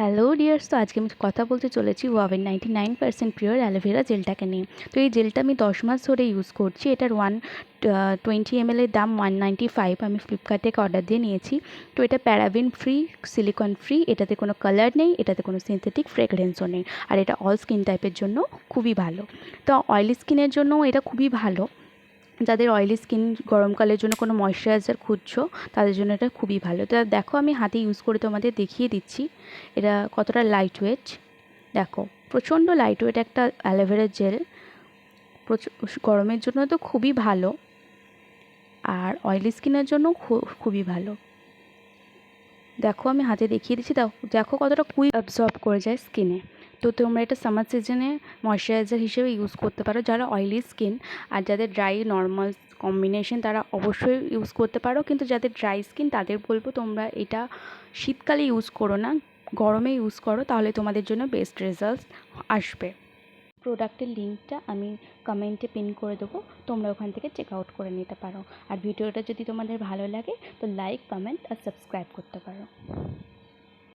Hello dears তো আজকে আমি কথা বলতে চলেছি ওয়াবের ninety nine percent pure aloe জেলটাকে নিয়ে। তো এই জেলটা আমি দশ মাস ধরে ইউজ করছি। এটার ওয়ান টোয়েন্টি এমএলের দাম ওয়ান নাইনটি ফাইভ আমি ফ্লিপকার্ট থেকে অর্ডার দিয়ে নিয়েছি। তো এটা প্যারাবিন ফ্রি সিলিকন ফ্রি এটাতে কোনো কালার নেই, এটাতে কোনো সিনথেটিক ফ্রেগরেন্সও নেই। আর এটা অল স্কিন টাইপের জন্য খুবই ভালো। তো অয়েলি স্কিনের জন্য এটা খুবই ভালো। যাদের অয়েলি স্কিন গরমকালের জন্য কোনো ময়শ্চারাইজার খুঁজছো, তাদের জন্য এটা খুবই ভালো। তো দেখো, আমি হাতে ইউজ করে তোমাদের দেখিয়ে দিচ্ছি। এটা কতটা লাইট ওয়েট দেখো, প্রচণ্ড লাইট ওয়েট একটা অ্যালোভেরা জেল গরমের জন্য তো খুবই ভালো। আর অয়েলি স্কিনের জন্য খুবই ভালো। দেখো, আমি হাতে দেখিয়ে দিচ্ছি। দেখো কতটা কুই অ্যাবজর্ব করে যায় স্কিনে তো তোমরা এটা সামার সিজনে ময়শ্চারাইজার হিসেবে ইউজ করতে পারো যারা অয়েলি স্কিন আর যাদের ড্রাই নর্মাল কম্বিনেশন তারা অবশ্যই ইউজ করতে পারো। কিন্তু যাদের ড্রাই স্কিন তাদের বলব তোমরা এটা শীতকালে ইউজ করো না, গরমে ইউজ করো, তাহলে তোমাদের জন্য বেস্ট রেজাল্টস আসবে। প্রোডাক্টের লিঙ্কটা আমি কমেন্টে পিন করে দেবো, তোমরা ওখান থেকে চেক আউট করে নিতে পারো। আর ভিডিওটা যদি তোমাদের ভালো লাগে, তো লাইক কমেন্ট আর সাবস্ক্রাইব করতে পারো।